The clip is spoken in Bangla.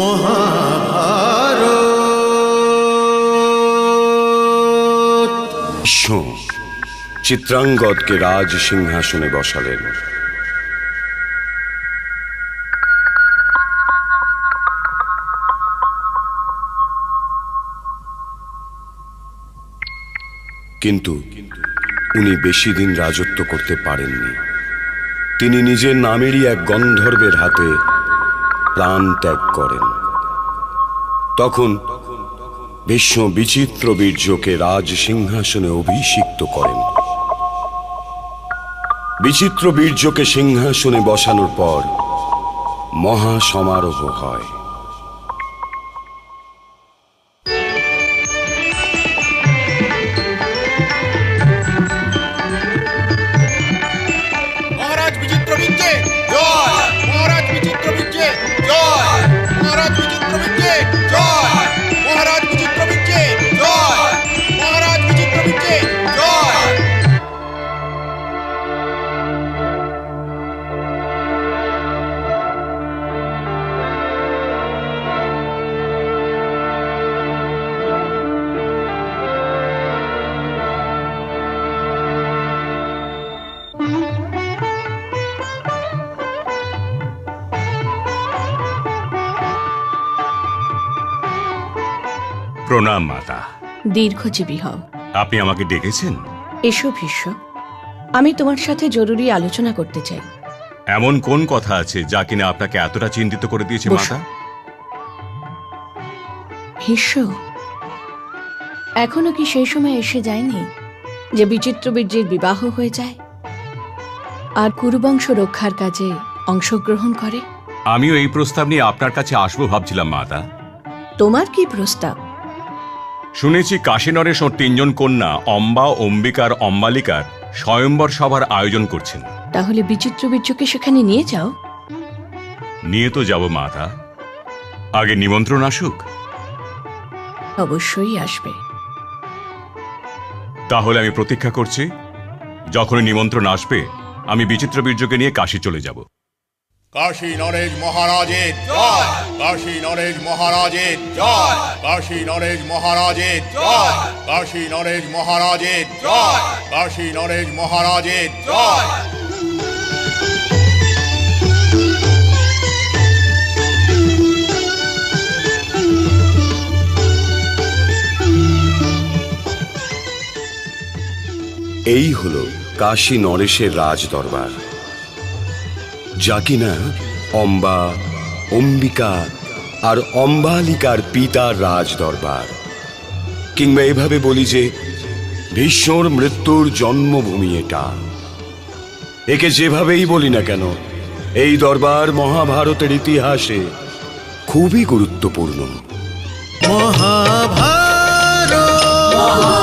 মহাভারত। চিত্রাঙ্গদকে রাজ সিংহাসনে বসালেন। কিন্তু উনি বেশি দিন রাজত্ব করতে পারেননি। তিনি নিজের নামেরই এক গন্ধর্বের হাতে প্রাণ ত্যাগ করেন। তখন ভীষ্ম বিচিত্র বীর্যকে রাজ সিংহাসনে অভিষিক্ত করেন। বিচিত্র বীর্যকে সিংহাসনে বসানোর পর মহা সমারোহ হয়। মহারাজ বিচিত্র মহারাজ বিচিত্র জয় মহারাজ বিচিত্র বিদ্যে প্রণাম মাতা। দীর্ঘজীবী হও। আপনি আমাকে ডেকেছেন? এসো ভীষ্ম। আমি তোমার সাথে জরুরি আলোচনা করতে চাই। এমন কোন কথা আছে যা কিনা আপনাকে এতটা চিন্তিত করে দিয়েছে। মাতা? ভীষ্ম এখনও কি সেই সময় এসে যায়নি যে বিচিত্র বীর্যের বিবাহ হয়ে যায়? আর কুরুবংশ রক্ষার কাজে অংশগ্রহণ করে? আমিও এই প্রস্তাব নিয়ে আপনার কাছে আসব ভাবছিলাম মাতা। তোমার কি প্রস্তাব? শুনেছি কাশীনরেশ ওর তিনজন কন্যা অম্বা অম্বিকার অম্বালিকার স্বয়ম্বর সভার আয়োজন করছেন। তাহলে বিচিত্র বীর্যকে সেখানে নিয়ে যাও। নিয়ে তো যাব মাতা। আগে নিমন্ত্রণ আসুক। অবশ্যই আসবে। তাহলে আমি প্রতীক্ষা করছি যখনই নিমন্ত্রণ আসবে আমি বিচিত্র বীর্যকে নিয়ে কাশী চলে যাব। কাশী নরেশ মহারাজের জয়। কাশী নরেশ মহারাজের জয়। কাশী নরেশ মহারাজের জয়। কাশী নরেশ মহারাজের জয়। কাশী নরেশ মহারাজের জয়। এই হল কাশী নরেশের রাজ দরবার যা কিনা অম্বা, অম্বিকা আর অম্বালিকার পিতার রাজ দরবার কিংবা এভাবে বলি যে, ভীষ্মর মৃত্যুর জন্মভূমি এটা। একে যেভাবেই বলি না কেন, এই দরবার মহাভারতের ইতিহাসে খুবই গুরুত্বপূর্ণ। মহাভারত!